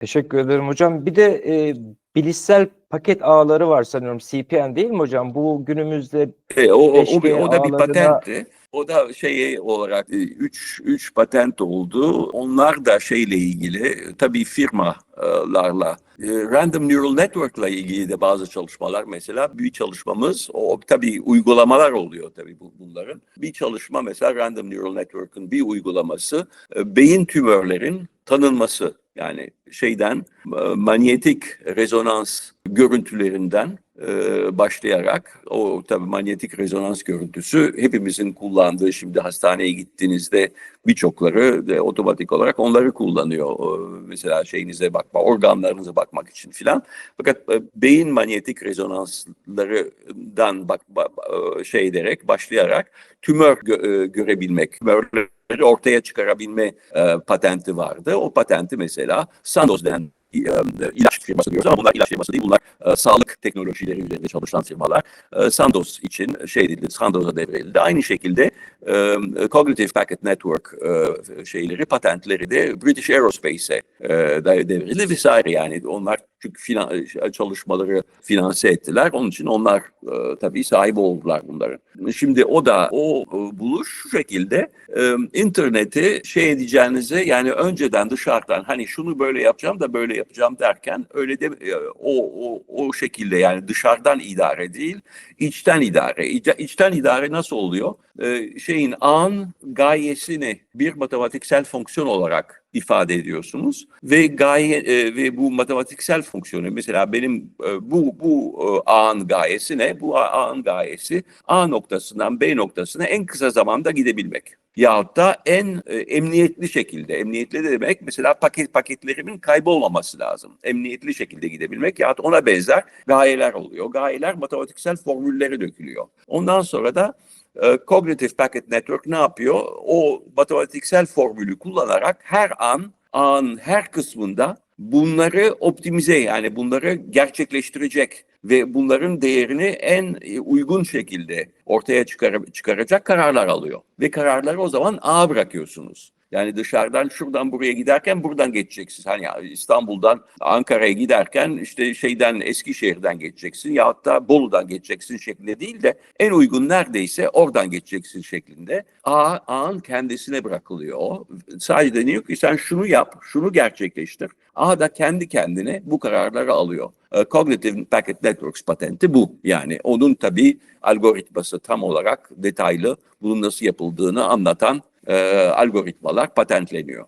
Teşekkür ederim hocam. Bir de e, bilişsel paket ağları var sanıyorum. CPN değil mi hocam? Bu günümüzde E, o, o, o, 5G bir- o da bir patentti. O da şey olarak 3 3 patent oldu. Onlar da şeyle ilgili tabii firmalarla e, Random Neural Network'la ilgili de bazı çalışmalar mesela bir çalışmamız o tabii uygulamalar oluyor tabii bu, bunların. Bir çalışma mesela Random Neural Network'ın bir uygulaması e, beyin tümörlerin tanınması yani şeyden e, manyetik rezonans görüntülerinden e, başlayarak o tabii manyetik rezonans görüntüsü hepimizin kullandığı şimdi hastaneye gittiğinizde birçokları de otomatik olarak onları kullanıyor. E, Mesela şeyinize bakma, organlarınıza bakmak için filan. Fakat e, beyin manyetik rezonanslarından bak, ba- e, şey ederek başlayarak tümör gö- e, görebilmek, tümörleri ortaya çıkarabilme e, patenti vardı. O patenti mesela Sandoz denen ilaç firması diyoruz ama bunlar ilaç firması değil. Bunlar e, sağlık teknolojileri üzerinde çalışan firmalar. E, Sandoz için şey edildi, Sandoz'a devredildi. Aynı şekilde e, Cognitive Packet Network e, şeyleri, patentleri de British Aerospace'e e, de- devredildi vesaire. Yani onlar çünkü finan, çalışmaları finanse ettiler. Onun için onlar e, tabii sahibi oldular bunların. Şimdi o da o e, buluş şu şekilde e, interneti şey edeceğinize yani önceden dışarıdan hani şunu böyle yapacağım da böyle yapacağım derken öyle de e, o, o, o şekilde yani dışarıdan idare değil içten idare. İç- içten idare nasıl oluyor? E, şeyin an gayesini bir matematiksel fonksiyon olarak ifade ediyorsunuz ve gaye e, ve bu matematiksel fonksiyonu mesela benim e, bu bu e, A'nın gayesi ne? Bu A'nın gayesi A noktasından B noktasına en kısa zamanda gidebilmek. Yahut da en e, emniyetli şekilde, emniyetli de demek mesela paket paketlerimin kaybolmaması lazım. Emniyetli şekilde gidebilmek yahut ona benzer gayeler oluyor. Gayeler matematiksel formüllere dökülüyor. Ondan sonra da Cognitive Packet Network ne yapıyor? O matematiksel formülü kullanarak her an, an her kısmında bunları optimize yani bunları gerçekleştirecek ve bunların değerini en e, uygun şekilde ortaya çıkar, çıkaracak kararlar alıyor. Ve kararları o zaman A bırakıyorsunuz. Yani dışarıdan şuradan buraya giderken buradan geçeceksiniz. Hani İstanbul'dan Ankara'ya giderken işte şeyden Eskişehir'den geçeceksin ya da Bolu'dan geçeceksin şeklinde değil de en uygun neredeyse oradan geçeceksin şeklinde. A, A'nın kendisine bırakılıyor. Sadece deniyor ki sen şunu yap, şunu gerçekleştir. A da kendi kendine bu kararları alıyor. E, Cognitive Packet Networks patenti bu. Yani onun tabii algoritması tam olarak detaylı bunun nasıl yapıldığını anlatan e, algoritmalar patentleniyor.